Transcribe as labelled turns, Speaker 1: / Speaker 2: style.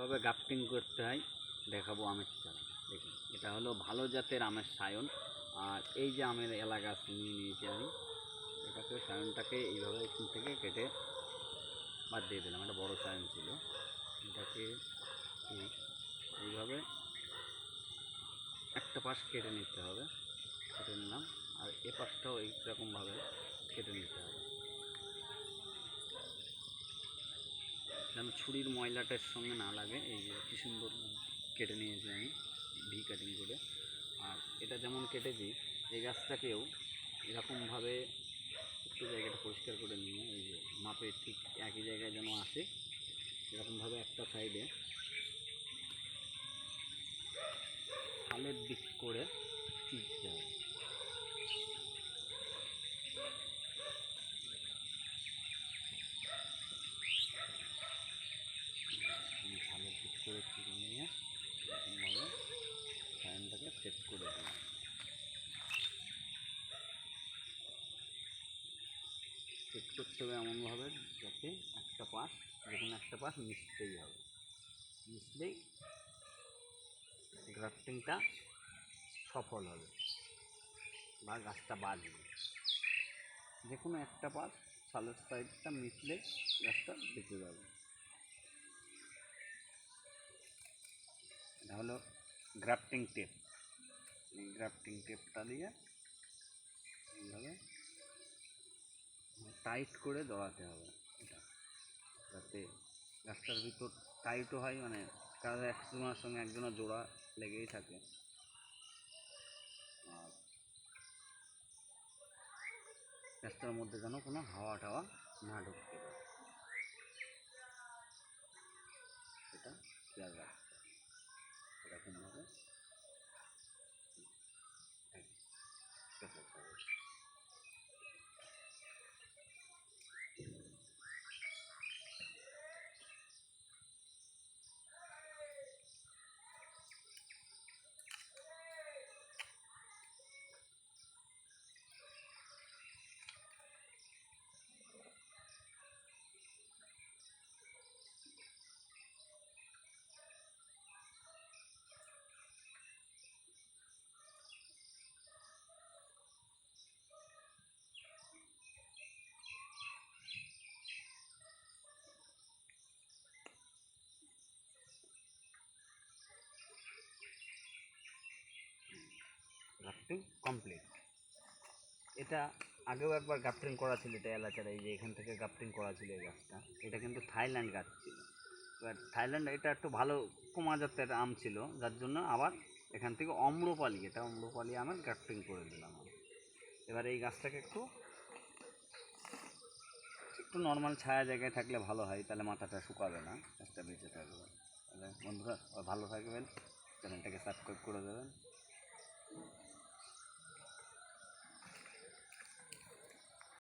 Speaker 1: কীভাবে গাফটিং করতে হয় দেখাবো আমের চারা। দেখুন, এটা হলো ভালো জাতের আমের সায়ন। আর এই যে আমের এলাকা নিয়ে নিয়েছি আমি, এটাকে সায়নটাকে এইভাবে এখান থেকে কেটে বাদ দিয়ে দিলাম। একটা বড় সায়ন ছিল। এটাকে এইভাবে একটা পাশ কেটে নিতে হবে, কেটে নিলাম। আর এ পাশটাও এইরকমভাবে কেটে নিতে হবে। যেন ছুরির ময়লাটার সঙ্গে না লাগে, এই যে কি সুন্দর কেটে নিয়েছি আমি, ভি কাটিং করে। আর এটা যেমন কেটেছি, এই গাছটাকেও এরকমভাবে একটু জায়গাটা পরিষ্কার করে নিয়ে, এই যে মাপে ঠিক একই জায়গায় যেন আসে, এরকমভাবে একটা সাইডে খালের দিক করে চিপতে হবে আমি খালের দিক করে চিড়ে নিয়ে এরকমভাবে ফ্যানটাকে সেট করে দিলাম সেট করতে হবে এমনভাবে যাতে একটা পাশ যেখানে একটা পাশ মিশতেই হবে। মিশলেই গ্রাফটিংটা সফল হবে বা গাছটা বাঁচবে যে কোনো একটা পাশ সালের সাইডটা মিশলে গাছটা বেঁচে যাবে। এটা হলো গ্রাফটিং টেপ। এই গ্রাফটিং টেপটা দিয়ে এইভাবে টাইট করে জড়াতে হবে। এটা যাতে গাছটার ভিতর টাইটও হয় মানে কারণ একজনের সঙ্গে একজনের জোড়া লেগেই থাকে। আর গাছটার মধ্যে যেন কোনো হাওয়া টাওয়া না ঢুকতে পারে সেটা খেয়াল রাখতে হবে এরকমভাবে করতে হবে। গ্রাফটিং কমপ্লিট এটা আগেও একবার গ্রাফটিং করা ছিল এটা এলাচারা, এই যে এখান থেকে গ্রাফটিং করা ছিল এই গাছটা। এটা কিন্তু থাইল্যান্ড গাছ ছিল। এবার থাইল্যান্ড, এটা একটু ভালো কমা জাতের আম ছিল, যার জন্য আবার এখান থেকে অম্রপালি, এটা অম্রপালি আমের গ্রাফটিং করে দিলাম এবার এই গাছটাকে একটু একটু নর্মাল ছায়া জায়গায় থাকলে ভালো হয়, তাহলে মাথাটা শুকাবে না, গাছটা বেঁচে থাকবে। বন্ধুরা ভালো থাকবেন, চ্যানেলটাকে সাবস্ক্রাইব করে দেবেন।